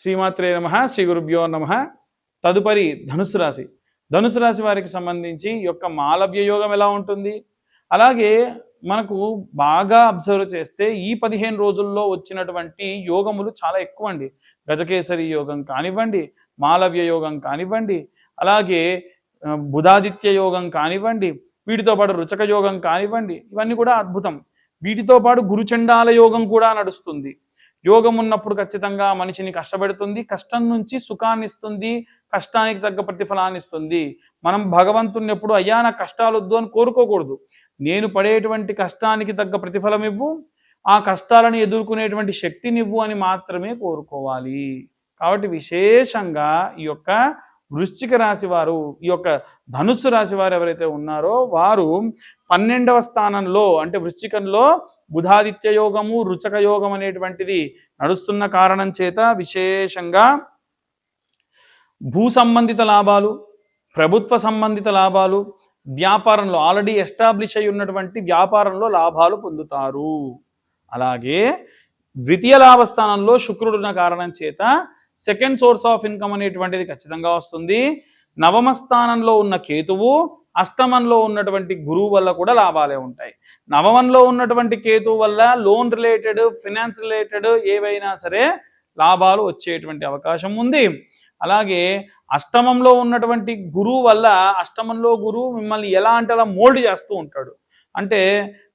శ్రీమాత్రే నమ శ్రీ గురుభ్యో నమ. తదుపరి ధనుసు రాశి. ధనుసు రాశి వారికి సంబంధించి ఈ యొక్క మాలవ్య యోగం ఎలా ఉంటుంది? అలాగే మనకు బాగా అబ్జర్వ్ చేస్తే ఈ పదిహేను రోజుల్లో వచ్చినటువంటి యోగములు చాలా ఎక్కువ అండి గజకేసరి యోగం కానివ్వండి మాలవ్య యోగం కానివ్వండి అలాగే బుధాదిత్య యోగం కానివ్వండి వీటితో పాటు రుచక యోగం కానివ్వండి ఇవన్నీ కూడా అద్భుతం. వీటితో పాటు గురుచండాల యోగం కూడా నడుస్తుంది. యోగం ఉన్నప్పుడు ఖచ్చితంగా మనిషిని కష్టపెడుతుంది కష్టం నుంచి సుఖాన్ని ఇస్తుంది కష్టానికి తగ్గ ప్రతిఫలాన్ని ఇస్తుంది మనం భగవంతుని ఎప్పుడు అయ్యా నా కష్టాలు వద్దు అని కోరుకోకూడదు. నేను పడేటువంటి కష్టానికి తగ్గ ప్రతిఫలం ఇవ్వు ఆ కష్టాలను ఎదుర్కొనేటువంటి శక్తినివ్వు అని మాత్రమే కోరుకోవాలి. కాబట్టి విశేషంగా ఈ యొక్క వృశ్చిక రాశి వారు ఈ యొక్క ధనుస్సు రాశి వారు ఎవరైతే ఉన్నారో వారు పన్నెండవ స్థానంలో అంటే వృశ్చికంలో బుధాదిత్య యోగము రుచక యోగం అనేటువంటిది నడుస్తున్న కారణం చేత విశేషంగా భూ సంబంధిత లాభాలు ప్రభుత్వ సంబంధిత లాభాలు వ్యాపారంలో ఆల్రెడీ ఎస్టాబ్లిష్ అయి ఉన్నటువంటి వ్యాపారంలో లాభాలు పొందుతారు. అలాగే ద్వితీయ లాభస్థానంలో శుక్రుడున్న కారణం చేత సెకండ్ సోర్స్ ఆఫ్ ఇన్కమ్ అనేటువంటిది ఖచ్చితంగా వస్తుంది. నవమ స్థానంలో ఉన్న కేతువు అష్టమంలో ఉన్నటువంటి గురువు వల్ల కూడా లాభాలే ఉంటాయి. నవమంలో ఉన్నటువంటి కేతువు వల్ల లోన్ రిలేటెడ్ ఫినాన్స్ రిలేటెడ్ ఏవైనా సరే లాభాలు వచ్చేటువంటి అవకాశం ఉంది. అలాగే అష్టమంలో ఉన్నటువంటి గురువు వల్ల అష్టమంలో గురువు మిమ్మల్ని ఎలా అంటే అలా మోల్డ్ చేస్తూ ఉంటాడు. అంటే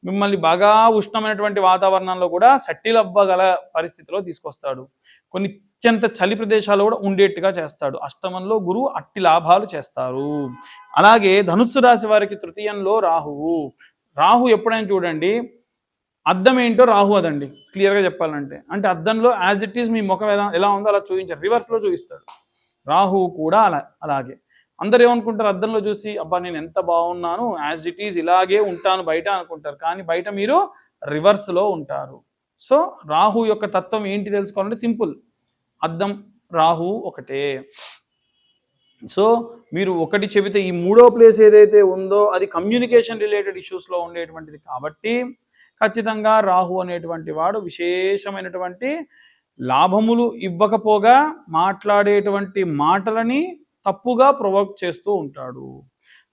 మిమ్మల్ని బాగా ఉష్ణమైనటువంటి వాతావరణంలో కూడా సెటిల్ అవ్వగల పరిస్థితిలో తీసుకొస్తాడు. కొన్ని అత్యంత చలి ప్రదేశాలు కూడా ఉండేట్టుగా చేస్తాడు. అష్టమంలో గురువు అట్టి లాభాలు చేస్తారు. అలాగే ధనుస్సు రాశి వారికి తృతీయంలో రాహువు. రాహు ఎప్పుడైనా చూడండి అద్దం ఏంటో రాహు అదండి క్లియర్గా చెప్పాలంటే. అంటే అద్దంలో యాజ్ ఇట్ ఈస్ మీ ముఖం ఎలా ఎలా ఉందో అలా చూపించారు. రివర్స్లో చూపిస్తాడు. రాహు కూడా అలా అలాగే. అందరు ఏమనుకుంటారు? అద్దంలో చూసి అబ్బా నేను ఎంత బాగున్నాను యాజ్ ఇట్ ఈజ్ ఇలాగే ఉంటాను బయట అనుకుంటారు. కానీ బయట మీరు రివర్స్లో ఉంటారు. సో రాహు యొక్క తత్వం ఏంటి తెలుసుకోవాలంటే సింపుల్. అద్దం రాహు ఒకటే. సో మీరు ఒకటి చెబితే ఈ మూడో ప్లేస్ ఏదైతే ఉందో అది కమ్యూనికేషన్ రిలేటెడ్ ఇష్యూస్లో ఉండేటువంటిది కాబట్టి ఖచ్చితంగా రాహు అనేటువంటి వాడు విశేషమైనటువంటి లాభములు ఇవ్వకపోగా మాట్లాడేటువంటి మాటలని తప్పుగా ప్రొవోక్ చేస్తూ ఉంటాడు.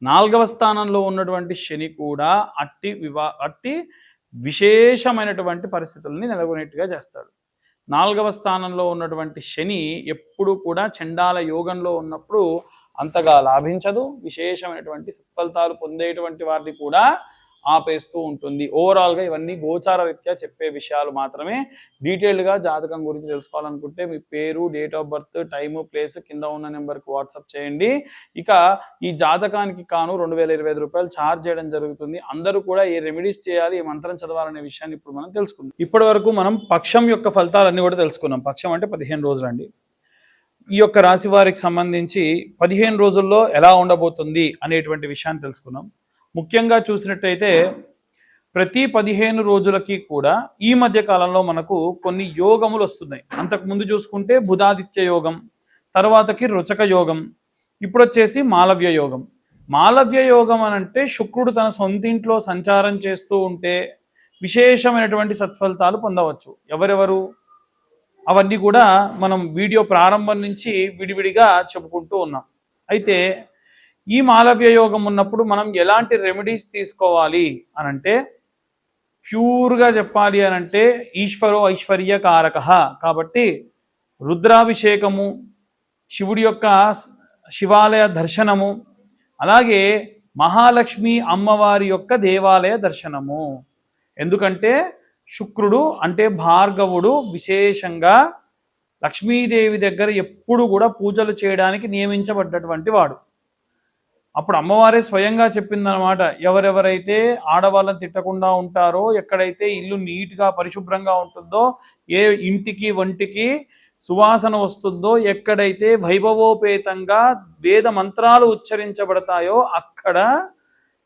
నాలుగవ స్థానంలో ఉన్నటువంటి శని కూడా అట్టి వివా అట్టి విశేషమైనటువంటి పరిస్థితుల్ని నెలకొనేట్టుగా చేస్తాడు. నాలుగవ స్థానంలో ఉన్నటువంటి శని ఎప్పుడు కూడా చండాల యోగంలో ఉన్నప్పుడు అంతగా లాభించదు. విశేషమైనటువంటి సత్ఫలితాలు పొందేటువంటి వారిని కూడా ఆపేస్తూ ఉంటుంది. ఓవరాల్గా ఇవన్నీ గోచార రీత్యా చెప్పే విషయాలు మాత్రమే. డీటెయిల్డ్గా జాతకం గురించి తెలుసుకోవాలనుకుంటే మీ పేరు date of birth time place కింద ఉన్న నెంబర్కి వాట్సాప్ చేయండి. ఇక ఈ జాతకానికి కాను రెండు వేల ఇరవై ఐదు రూపాయలు ఛార్జ్ చేయడం జరుగుతుంది. అందరూ కూడా ఏ రెమెడీస్ చేయాలి ఏ మంత్రం చదవాలనే విషయాన్ని ఇప్పుడు మనం తెలుసుకుందాం. ఇప్పటి వరకు మనం పక్షం యొక్క ఫలితాలన్నీ కూడా తెలుసుకున్నాం. పక్షం అంటే పదిహేను రోజులండి. ఈ యొక్క రాశి వారికి సంబంధించి పదిహేను రోజుల్లో ఎలా ఉండబోతుంది అనేటువంటి విషయాన్ని తెలుసుకున్నాం. ముఖ్యంగా చూసినట్టయితే ప్రతి పదిహేను రోజులకి కూడా ఈ మధ్య కాలంలో మనకు కొన్ని యోగములు వస్తున్నాయి. అంతకు ముందు చూసుకుంటే బుధాదిత్య యోగం తర్వాతకి రుచక యోగం ఇప్పుడు వచ్చేసి మాలవ్య యోగం. మాలవ్య యోగం అని అంటే శుక్రుడు తన సొంతింట్లో సంచారం చేస్తూ ఉంటే విశేషమైనటువంటి సత్ఫలితాలు పొందవచ్చు. ఎవరెవరు? అవన్నీ కూడా మనం వీడియో ప్రారంభం నుంచి విడివిడిగా చెప్పుకుంటూ ఉన్నాం. అయితే ఈ మాలవ్య యోగం ఉన్నప్పుడు మనం ఎలాంటి రెమెడీస్ తీసుకోవాలి అని అంటే ప్యూర్గా చెప్పాలి అని అంటే ఈశ్వరో ఐశ్వర్య కారక. కాబట్టి రుద్రాభిషేకము శివుడి యొక్క శివాలయ దర్శనము అలాగే మహాలక్ష్మి అమ్మవారి యొక్క దేవాలయ దర్శనము. ఎందుకంటే శుక్రుడు అంటే భార్గవుడు విశేషంగా లక్ష్మీదేవి దగ్గర ఎప్పుడు కూడా పూజలు చేయడానికి నియమించబడ్డటువంటి వాడు. అప్పుడు అమ్మవారే స్వయంగా చెప్పిందనమాట ఎవరెవరైతే ఆడవాళ్ళని తిట్టకుండా ఉంటారో ఎక్కడైతే ఇల్లు నీట్గా పరిశుభ్రంగా ఉంటుందో ఏ ఇంటికి వంటికి సువాసన వస్తుందో ఎక్కడైతే వైభవోపేతంగా వేద మంత్రాలు ఉచ్చరించబడతాయో అక్కడ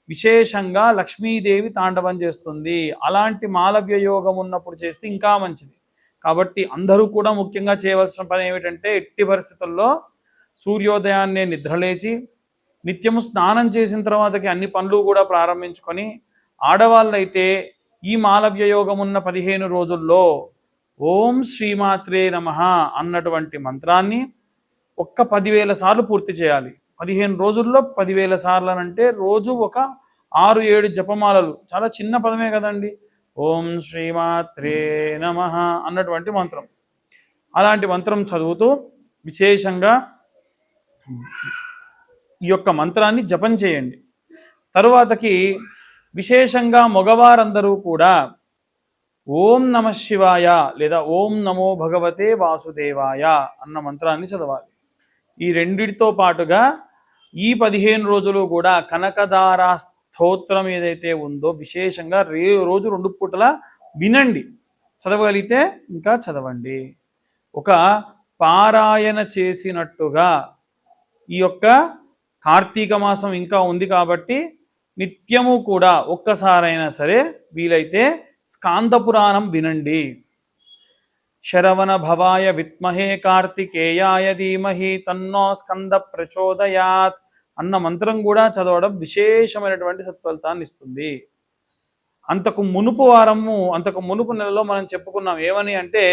విశేషంగా లక్ష్మీదేవి తాండవం చేస్తుంది. అలాంటి మాలవ్య యోగం ఉన్నప్పుడు చేస్తే ఇంకా మంచిది. కాబట్టి అందరూ కూడా ముఖ్యంగా చేయవలసిన పని ఏమిటంటే ఎట్టి పరిస్థితుల్లో సూర్యోదయాన్నే నిద్రలేచి నిత్యము స్నానం చేసిన తర్వాతకి అన్ని పనులు కూడా ప్రారంభించుకొని ఆడవాళ్ళైతే ఈ మాలవ్య యోగం ఉన్న పదిహేను రోజుల్లో ఓం శ్రీమాత్రే నమ అన్నటువంటి మంత్రాన్ని ఒక్క పదివేల సార్లు పూర్తి చేయాలి. పదిహేను రోజుల్లో పదివేల సార్లు అని అంటే రోజు ఒక ఆరు ఏడు జపమాలలు. చాలా చిన్న పదమే కదండి. ఓం శ్రీమాత్రే నమ అన్నటువంటి మంత్రం. అలాంటి మంత్రం చదువుతూ విశేషంగా ఈ యొక్క మంత్రాన్ని జపం చేయండి. తరువాతకి విశేషంగా మగవారందరూ కూడా ఓం నమ శివాయ లేదా ఓం నమో భగవతే వాసుదేవాయ అన్న మంత్రాన్ని చదవాలి. ఈ రెండిటితో పాటుగా ఈ పదిహేను రోజులు కూడా కనకదార స్తోత్రం ఏదైతే ఉందో విశేషంగా రే రోజు రెండు పూటల వినండి. చదవగలిగితే ఇంకా చదవండి. ఒక పారాయణ చేసినట్టుగా ఈ యొక్క కార్తీక మాసం ఇంకా ఉంది కాబట్టి నిత్యము కూడా ఒక్కసారైనా సరే వీలైతే స్కాంద పురాణం వినండి. శరవణ భవాయ విత్మహే కార్తికేయాయ ధీమహి తన్నో స్కంద ప్రచోదయాత్ అన్న మంత్రం కూడా చదవడం విశేషమైనటువంటి సత్ఫలితాన్ని ఇస్తుంది. అంతకు మునుపు వారము అంతకు మునుపు నెలలో మనం చెప్పుకున్నాం ఏమని అంటే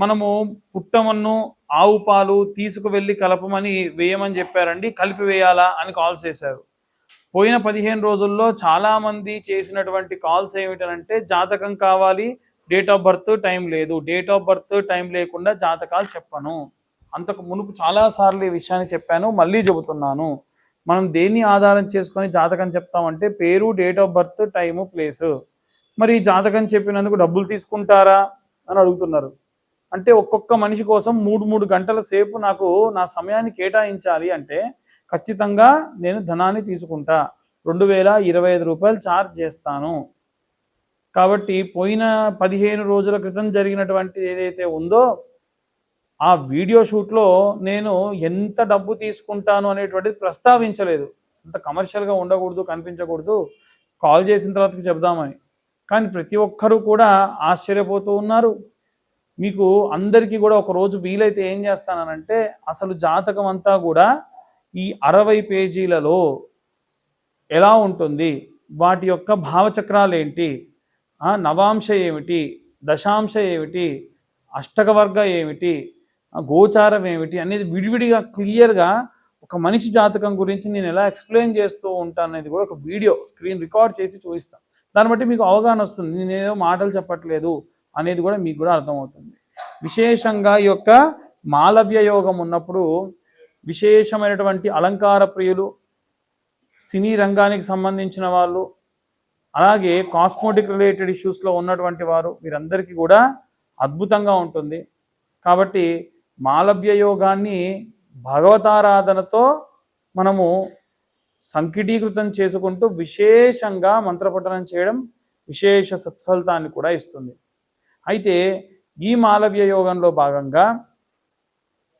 మనము పుట్టమన్ను ఆవు పాలు తీసుకువెళ్ళి కలపమని వేయమని చెప్పారండి కలిపి వేయాలా అని కాల్ చేశారు. పోయిన పదిహేను రోజుల్లో చాలామంది చేసినటువంటి కాల్స్ ఏమిటంటే జాతకం కావాలి డేట్ ఆఫ్ బర్త్ టైం లేదు డేట్ ఆఫ్ బర్త్ టైం లేకుండా జాతకాలు చెప్పను. అంతకు మునుపు చాలా సార్లు ఈ విషయాన్ని చెప్పాను మళ్ళీ చెబుతున్నాను. మనం దేన్ని ఆధారం చేసుకొని జాతకం చెప్తామంటే పేరు date of birth time place. మరి జాతకం చెప్పినందుకు డబ్బులు తీసుకుంటారా అని అడుగుతున్నారు. అంటే ఒక్కొక్క మనిషి కోసం మూడు మూడు గంటల సేపు నాకు నా సమయాన్ని కేటాయించాలి అంటే ఖచ్చితంగా నేను ధనాన్ని తీసుకుంటా. రెండు వేల ఇరవై ఐదు రూపాయలు ఛార్జ్ చేస్తాను. కాబట్టి పోయిన పదిహేను రోజుల క్రితం జరిగినటువంటి ఏదైతే ఉందో ఆ వీడియో షూట్లో నేను ఎంత డబ్బు తీసుకుంటాను అనేటువంటిది ప్రస్తావించలేదు. అంత కమర్షియల్గా ఉండకూడదు కనిపించకూడదు. కాల్ చేసిన తర్వాతకి చెప్దామని కానీ ప్రతి ఒక్కరూ కూడా ఆశ్చర్యపోతూ ఉన్నారు. మీకు అందరికీ కూడా ఒక రోజు వీలైతే ఏం చేస్తానంటే అసలు జాతకం అంతా కూడా ఈ అరవై పేజీలలో ఎలా ఉంటుంది? వాటి యొక్క భావచక్రాలు ఏంటి? నవాంశ ఏమిటి? దశాంశ ఏమిటి? అష్టకవర్గ ఏమిటి? గోచారం ఏమిటి? అనేది విడివిడిగా క్లియర్గా ఒక మనిషి జాతకం గురించి నేను ఎలా ఎక్స్ప్లెయిన్ చేస్తూ ఉంటాను అనేది కూడా ఒక వీడియో స్క్రీన్ రికార్డ్ చేసి చూపిస్తాను. దాన్ని బట్టి మీకు అవగాహన వస్తుంది. నేనేదో మాటలు చెప్పట్లేదు. అనేది కూడా మీకు కూడా అర్థమవుతుంది. విశేషంగా ఈ యొక్క మాలవ్య యోగం ఉన్నప్పుడు విశేషమైనటువంటి అలంకార ప్రియులు సినీ రంగానికి సంబంధించిన వాళ్ళు అలాగే కాస్మోటిక్ రిలేటెడ్ ఇష్యూస్లో ఉన్నటువంటి వారు వీరందరికీ కూడా అద్భుతంగా ఉంటుంది. కాబట్టి మాలవ్య యోగాన్ని భగవతారాధనతో మనము సంకిటీకృతం చేసుకుంటూ విశేషంగా మంత్రపఠనం చేయడం విశేష సత్ఫలితాన్ని కూడా ఇస్తుంది. అయితే ఈ మాలవ్య యోగంలో భాగంగా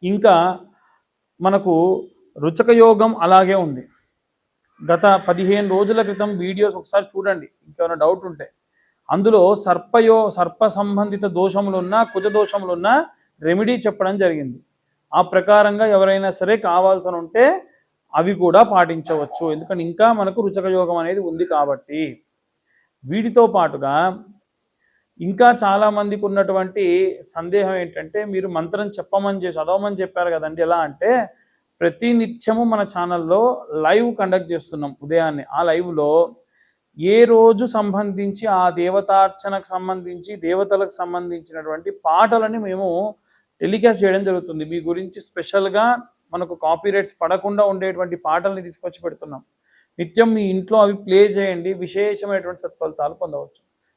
ఇంకా మనకు రుచక యోగం అలాగే ఉంది. గత పదిహేను రోజుల క్రితం వీడియోస్ ఒకసారి చూడండి ఇంకేమైనా డౌట్ ఉంటే. అందులో సర్పయో సర్ప సంబంధిత దోషములున్నా కుజ దోషములున్నా రెమెడీ చెప్పడం జరిగింది. ఆ ప్రకారంగా ఎవరైనా సరే కావాల్సిన ఉంటే అవి కూడా పాటించవచ్చు. ఎందుకంటే ఇంకా మనకు రుచక యోగం అనేది ఉంది కాబట్టి. వీటితో పాటుగా ఇంకా చాలా మందికి ఉన్నటువంటి సందేహం ఏంటంటే మీరు మంత్రం చెప్పమని చేసి చదవమని చెప్పారు కదండి. ఎలా అంటే ప్రతి నిత్యము మన ఛానల్లో లైవ్ కండక్ట్ చేస్తున్నాం ఉదయాన్నే. ఆ లైవ్లో ఏ రోజు సంబంధించి ఆ దేవతార్చనకు సంబంధించి దేవతలకు సంబంధించినటువంటి పాటలని మేము టెలికాస్ట్ చేయడం జరుగుతుంది. మీ గురించి స్పెషల్గా మనకు కాపీరైట్స్ పడకుండా ఉండేటువంటి పాటల్ని తీసుకొచ్చి పెడుతున్నాం. నిత్యం మీ ఇంట్లో అవి ప్లే చేయండి. విశేషమైనటువంటి సత్ఫలితాలు పొందవచ్చు.